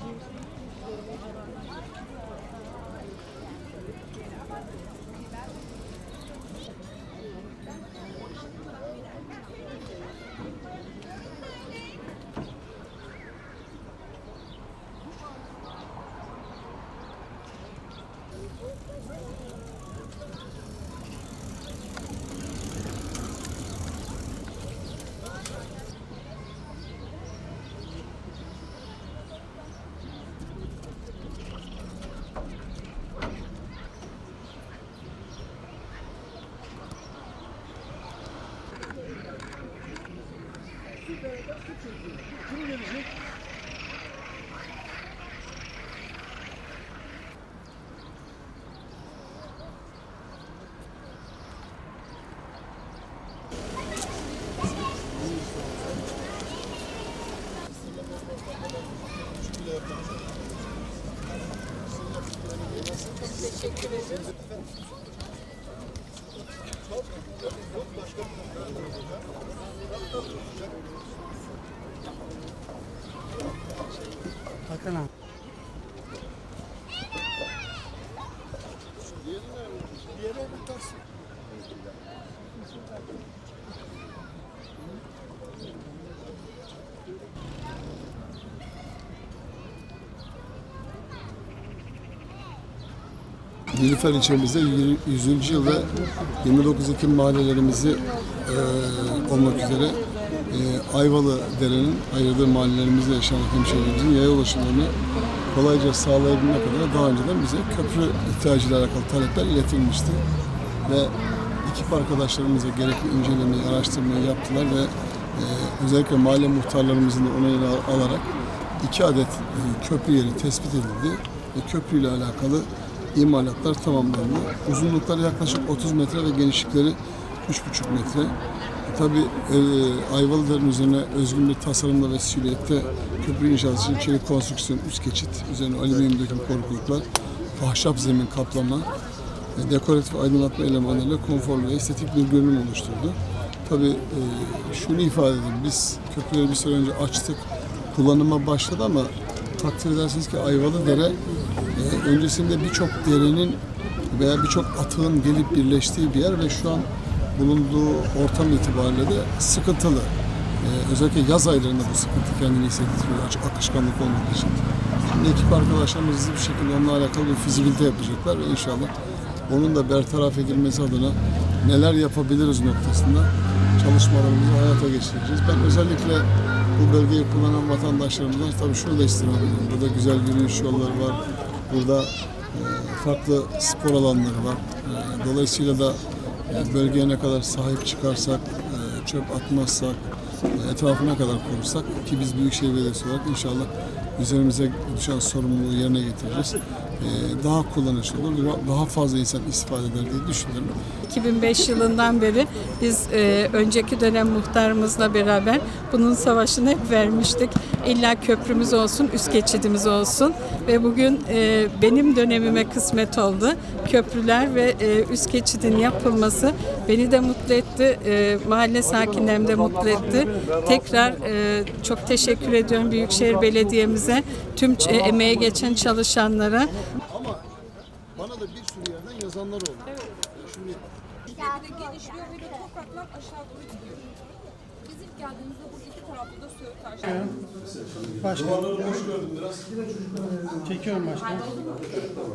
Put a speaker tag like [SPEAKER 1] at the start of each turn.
[SPEAKER 1] Thank you. Türk Devlet'e çocuğu. Kim gelecek? Teşekkür ederim. Hakan abi.
[SPEAKER 2] Nilüfer ilçemizde 100. yıl ve 29 Ekim mahallelerimizi e, olmak üzere e, Ayvalı Dere'nin ayırdığı mahallelerimizde yaşayan hemşehrilerimizin yaya ulaşımlarını kolayca sağlayabilmek adına daha önceden bize köprü ihtiyacıyla alakalı talepler iletilmişti. Ve ekip arkadaşlarımıza gerekli incelemeyi, araştırmayı yaptılar ve e, özellikle mahalle muhtarlarımızın onayını al- alarak iki adet e, köprü yeri tespit edildi ve köprüyle alakalı imalatlar tamamlandı. Uzunlukları yaklaşık 30 metre ve genişlikleri 3,5 metre. Tabi e, Ayvalılar'ın üzerine özgün bir tasarımla ve silüette köprü inşası için çelik konstrüksiyon üst geçit, üzerine alüminyum döküm korkuluklar, ahşap zemin kaplama, e, dekoratif aydınlatma elemanlarıyla konforlu ve estetik bir görünüm oluşturdu. Tabi e, şunu ifade edeyim, biz köprüleri bir süre önce açtık, kullanıma başladı ama takdir edersiniz ki Ayvalı Dere e, öncesinde birçok derenin veya birçok atığın gelip birleştiği bir yer ve şu an bulunduğu ortam itibariyle de sıkıntılı. E, özellikle yaz aylarında bu sıkıntı kendini hissettiriyor akışkanlık olmadığı için. Şimdi ekip arkadaşlarımız hızlı bir şekilde onunla alakalı bir fizibilite yapacaklar ve inşallah onun da bertaraf edilmesi adına neler yapabiliriz noktasında çalışmalarımızı hayata geçireceğiz. Ben özellikle bu bölgeyi kullanan vatandaşlarımızdan tabii şunu da istirham ediyorum. Burada güzel yürüyüş yolları var. Burada farklı spor alanları var. E, dolayısıyla da e, bölgeye ne kadar sahip çıkarsak, e, çöp atmazsak, e, etrafı ne kadar korursak ki biz Büyükşehir Belediyesi olarak inşallah üzerimize düşen sorumluluğu yerine getireceğiz. E, daha kullanışlı olur, daha fazla insan istifade eder diye düşünüyorum.
[SPEAKER 3] 2005 yılından beri biz e, önceki dönem muhtarımızla beraber bunun savaşını hep vermiştik. İlla köprümüz olsun, üst geçidimiz olsun ve bugün e, benim dönemime kısmet oldu. Köprüler ve e, üst geçidin yapılması beni de mutlu etti, e, mahalle sakinlerimi de mutlu etti. Tekrar e, çok teşekkür ediyorum Büyükşehir Belediye'mize, tüm e, emeğe geçen çalışanlara.
[SPEAKER 2] Ama bana da bir sürü yerden yazanlar oldu. Şimdi
[SPEAKER 4] genişliyor ve topraklar aşağı doğru gidiyor. Biz ilk geldiğimizde bu iki tarafta da Söğüt Taşı.
[SPEAKER 1] Başkan. Çekiyorum başkan.